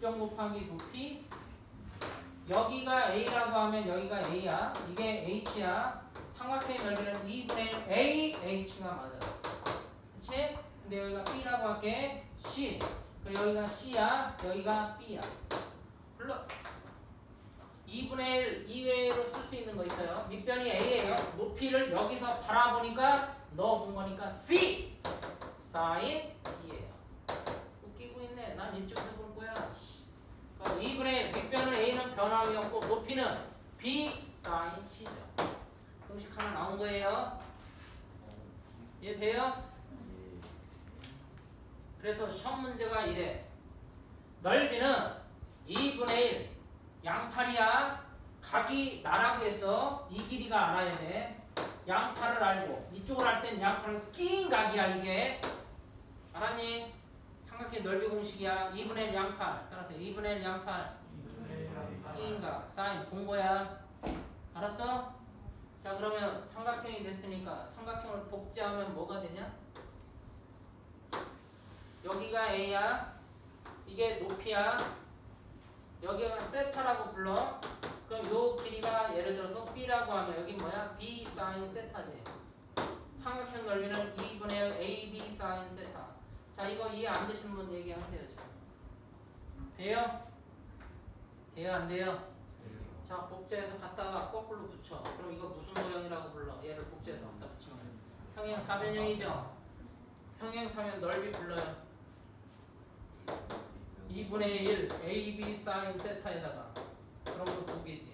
밑변 곱하기 부피 여기가 A라고 하면 여기가 A야. 이게 H야. 삼각형의 넓이는 2분의 A H가 맞아. 그치? 근데 여기가 B라고 할게 C. 그리고 여기가 C야. 여기가 B야. 불러. 2분의 1 이외로 쓸 수 있는 거 있어요. 밑변이 A예요. 높이를 여기서 바라보니까 넣어본 거니까 C. 사인 B예요. 웃기고 있네. 난 이쪽에서 볼 거야 씨. 그러니까 2분의 1 밑변은 A는 변함이 없고 높이는 B 사인 C죠 공식 하나 나온 거예요 이해돼요? 그래서 시험 문제가 이래. 넓이는 2분의 1. 양팔이야. 각이 나라고 해서 이 길이가 알아야 돼. 양팔을 알고 이쪽을 할 땐 양팔을 낀 각이야 이게. 알았니? 삼각형 넓이 공식이야. 2분의 1 양팔. 따라서 2분의 1 양팔. 낀 각. 사인 본 거야. 알았어? 자 그러면 삼각형이 됐으니까 삼각형을 복제하면 뭐가 되냐? 여기가 A야. 이게 높이야. 여기가 세타라고 불러. 그럼 요 길이가 예를 들어서 B라고 하면 여기 뭐야? B 사인 세타지. 삼각형 넓이는 2분의 1 AB 사인 세타. 자 이거 이해 안 되시는 분 얘기하세요. 지금. 돼요? 돼요 안 돼요? 자 복제해서 갖다가 거꾸로 붙여. 그럼 이거 무슨 모형이라고 불러? 얘를 복제해서 갖다 붙이면 평행 사변형이죠. 평행 사면 넓이 불러요. 2분의 1 AB 사인 세타에다가 그런 거두 개지.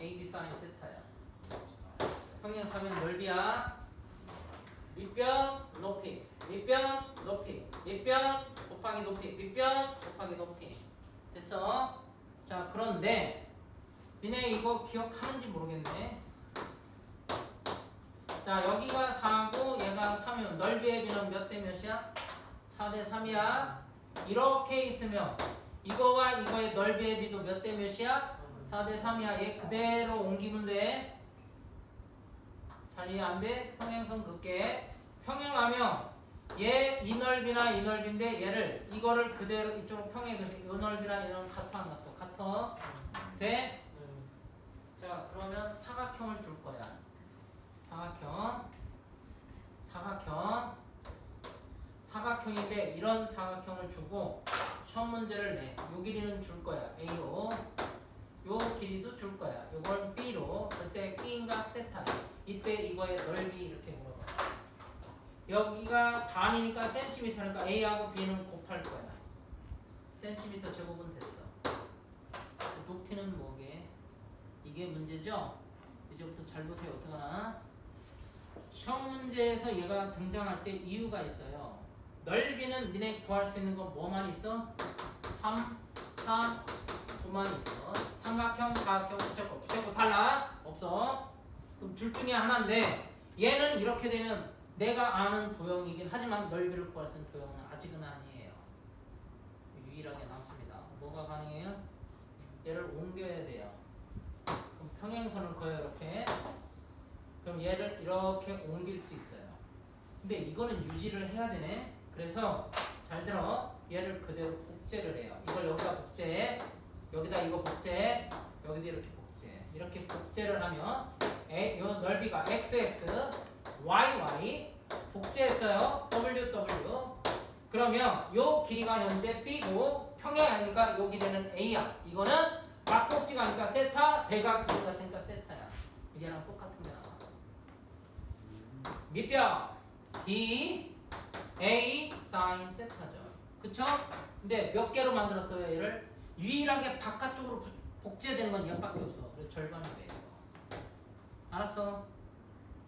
AB 사인 세타야. 평행 사면 넓이야. 밑변 높이. 밑변 높이. 밑변 곱하기 높이. 밑변 곱하기 높이. 됐어? 자 그런데 니네 이거 기억하는지 모르겠네. 자 여기가 4고 얘가 3이면 넓이의 비는 몇 대 몇이야? 4 대 3이야. 이렇게 있으면 이거와 이거의 넓이의 비도 몇 대 몇이야? 4 대 3이야. 얘 그대로 옮기면 돼. 잘 이해 안 돼? 평행선 긋게. 평행하면 얘 이 넓이나 이 넓이인데 얘를 이거를 그대로 이쪽으로 평행해서 이 넓이나 이런 같아 안 같아? 같아. 돼? 자 그러면 사각형을 줄 거야. 사각형. 사각형. 사각형인데 이런 사각형을 주고 시험 문제를 내. 요 길이는 줄 거야. A로. 요 길이도 줄 거야. 요건 B로. 그때 B인가 세타. 이때 이거의 넓이 이렇게 물어봐. 여기가 단위니까 센티미터니까 A하고 B는 곱할 거야. 센티미터 제곱은 됐어. 높이는 뭐게? 이게 문제죠? 이제부터 잘 보세요. 어떡하나? 시험 문제에서 얘가 등장할 때 이유가 있어요. 넓이는 니네 구할 수 있는 거 뭐만 있어? 3, 4, 9만 있어. 삼각형, 사각형, 부채꼴. 부채꼴 달라? 없어. 그럼 둘 중에 하나인데 얘는 이렇게 되면 내가 아는 도형이긴 하지만 넓이를 구할 수 있는 도형은 아직은 아니에요. 유일하게 남습니다. 뭐가 가능해요? 얘를 옮겨야 돼요. 그럼 평행선을 그어요 이렇게. 그럼 얘를 이렇게 옮길 수 있어요. 근데 이거는 유지를 해야 되네. 그래서 잘 들어. 얘를 그대로 복제를 해요. 이걸 여기다 복제해. 여기다 이거 복제해. 여기다 이렇게 복제해. 이렇게 복제를 하면 에, 요 넓이가 xx, yy 복제했어요. w w. 그러면 요 길이가 현재 b고 평행하니까 요 길이는 a야. 이거는 막복지가 아니까 세타, 대각 기호 같으니까 세타야. 얘랑 똑같은 게 나와. 밑변 B A 사인 세타죠. 그쵸? 근데 몇 개로 만들었어요 얘를? 유일하게 바깥쪽으로 부- 복제되는 건 얘밖에 없어. 그래서 절반이 돼요. 알았어?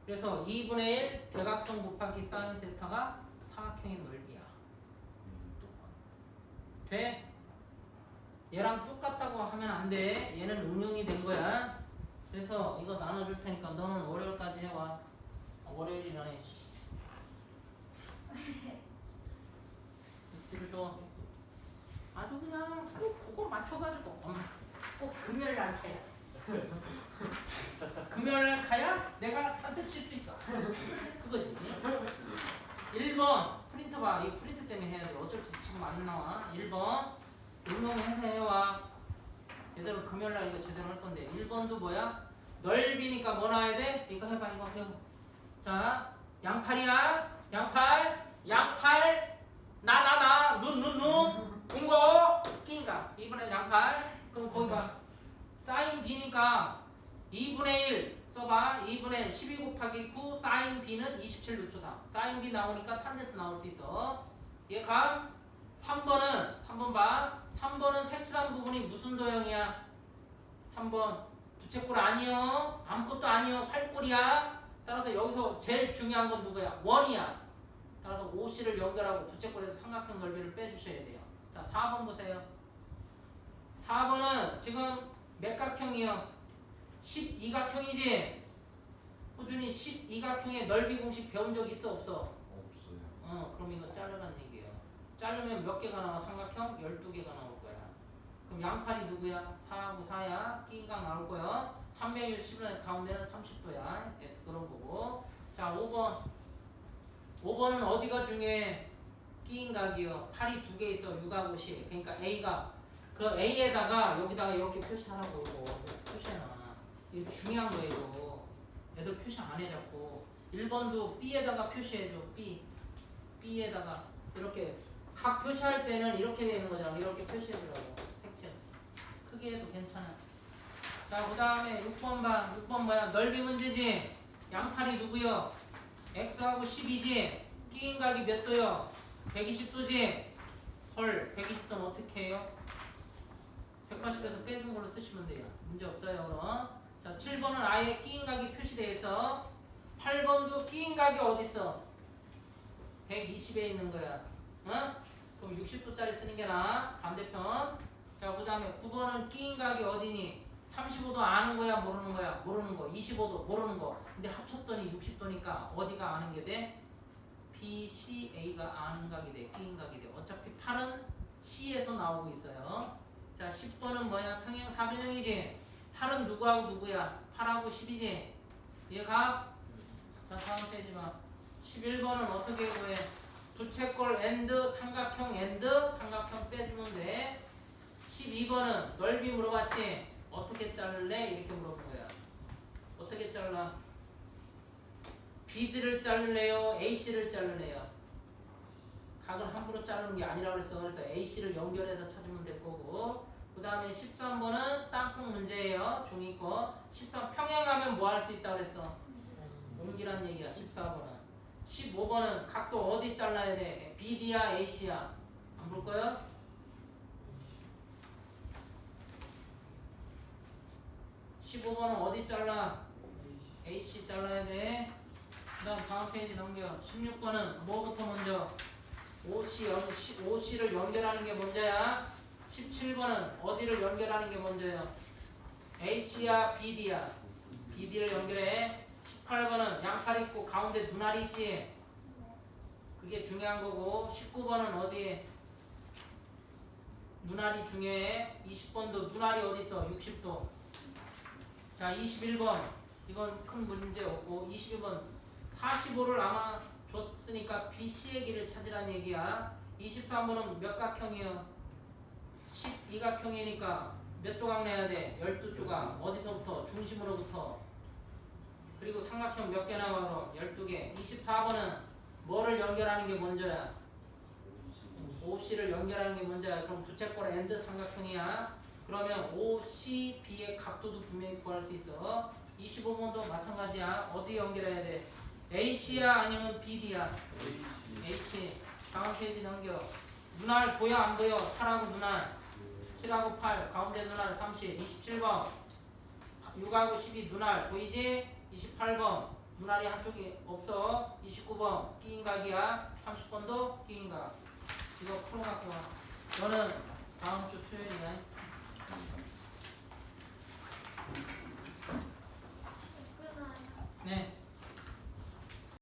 그래서 2분의 1 대각선 곱하기 사인 세타가 사각형의 넓이야. 돼? 얘랑 똑같다고 하면 안 돼. 얘는 응용이 된 거야. 그래서 이거 나눠줄 테니까 너는 월요일까지 해와. 어, 월요일이라네. 씨. 들어줘. 아주 그냥 꼭 그거 맞춰가지고 엄마 꼭 금요일 날 가야. 금요일 날 가야 내가 잔뜩 쉴수 있어. 그거지. 1번 프린터 봐. 이 프린트 때문에 해야 돼. 어쩔 수 없이 지금 안 나와. 1번 응용해서 해와. 제대로 금요일 날 이거 제대로 할 건데 1번도 뭐야? 넓이니까 뭐 나와야 돼? 이거 해봐 이거 해봐. 자 양팔이야. 양팔. 양팔. 나 나 나. 눈 눈 눈. 응거. 끼인가. 이번엔 양팔. 그럼 거기 봐. 사인 B니까 2분의 1 써봐. 2분의 12 곱하기 9 사인 B는 27 루트 3. 사인 B 나오니까 탄젠트 나올 수 있어. 얘가 3번은 3번 봐. 3번은 색칠한 부분이 무슨 도형이야? 3번 부채꼴 아니요. 아무것도 아니요. 활꼴이야. 따라서 여기서 제일 중요한 건 누구야? 원이야. 따라서 OC를 연결하고 부채꼴에서 삼각형 넓이를 빼주셔야 돼요. 자, 4번 보세요. 4번은 지금 몇각형이요? 12각형이지? 호준이 12각형의 넓이 공식 배운 적 있어 없어? 없어요. 어, 그럼 이거 자르란 얘기예요. 자르면 몇 개가 나와? 삼각형 12개가 나올 거야. 그럼 양팔이 누구야? 4하고 4야. 끼각 나올 거야. 360은 가운데는 30도야. 예, 그런 거고. 자, 5번. 5번은 어디가 중요해? 끼인 각이요. 팔이 두 개 있어. 6하고 10. 그러니까 A가 그 A에다가 여기다가 이렇게 표시하라고 이거 표시해놔. 이거 중요한 거예요. 이거. 애들 표시 안해 자꾸. 1번도 B에다가 표시해줘. B. B에다가 이렇게 각 표시할 때는 이렇게 되는 거잖아. 이렇게 표시해주라고. 텍스트. 크게 해도 괜찮아. 자, 그 다음에 6번 봐. 6번 뭐야? 넓이 문제지? 양팔이 누구요? X하고 12지? 끼인 각이 몇 도요? 120도지? 헐, 120도는 어떻게 해요? 180에서 빼준 걸로 쓰시면 돼요. 문제 없어요, 그럼. 자, 7번은 아예 끼인 각이 표시되어 있어. 8번도 끼인 각이 어딨어? 120에 있는 거야. 어? 그럼 60도짜리 쓰는 게 나아. 반대편. 자, 그 다음에 9번은 끼인 각이 어디니? 35도 아는 거야, 모르는 거야? 모르는 거. 25도 모르는 거. 근데 합쳤더니 60도니까 어디가 아는 게 돼? B, C, A가 아는 각이 돼. 끼인 각이 돼. 어차피 8은 C에서 나오고 있어요. 자, 10번은 뭐야? 평행 사변형이지. 8은 누구하고 누구야? 8하고 10이지. 얘가 자, 다음 페이지 봐. 11번은 어떻게 구해? 부채꼴 엔드 삼각형 엔드 삼각형 빼주면 돼. 12번은 넓이 물어봤지. 어떻게 자를래? 이렇게 물어본 거야. 어떻게 잘라? BD를 자를래요? AC를 자를래요? 각을 함부로 자르는 게 아니라 그랬어. 그래서 AC를 연결해서 찾으면 될 거고. 그 다음에 13번은 땅콩 문제예요. 중2 거. 13 평행하면 뭐 할 수 있다 그랬어? 옮기란 얘기야. 14번은. 15번은 각도 어디 잘라야 돼? BD야, AC야? 안 볼 거야? (15번은) 어디 잘라? AC 잘라야 돼. 그 다음 다음 페이지 넘겨. 16번은 뭐부터 먼저? OC, 연, OC를 연결하는 게 먼저야. 17번은 어디를 연결하는 게 먼저야? AC야, BD야? BD를 연결해. 18번은 양팔 있고 가운데 눈알이 있지? 그게 중요한 거고 19번은 어디? 눈알이 중요해. 20번도 눈알이 어디 있어? 60도. 자, 21번. 이건 큰 문제 없고 21번 45를 아마 줬으니까 BC의 길을 찾으라는 얘기야. 23번은 몇 각형이요? 12각형이니까 몇 조각 내야 돼? 12조각. 어디서부터? 중심으로부터. 그리고 삼각형 몇 개 나와? 그럼 12개. 24번은 뭐를 연결하는 게 먼저야? OC를 연결하는 게 먼저야. 그럼 부채꼴 엔드 삼각형이야. 그러면 OCB의 각도도 분명히 구할 수 있어. 25번도 마찬가지야. 어디 연결해야 돼? AC야 아니면 BD야? AC. 다음 페이지 넘겨. 눈알 보여 안 보여? 8하고 눈알. 7하고 8 가운데 눈알 30 27번. 6하고 12 눈알 보이지? 28번. 눈알이 한쪽이 없어. 29번. 끼인각이야. 30번도 끼인각. 이거 풀어갖고 와. 너는 다음 주 수요일이야. 네.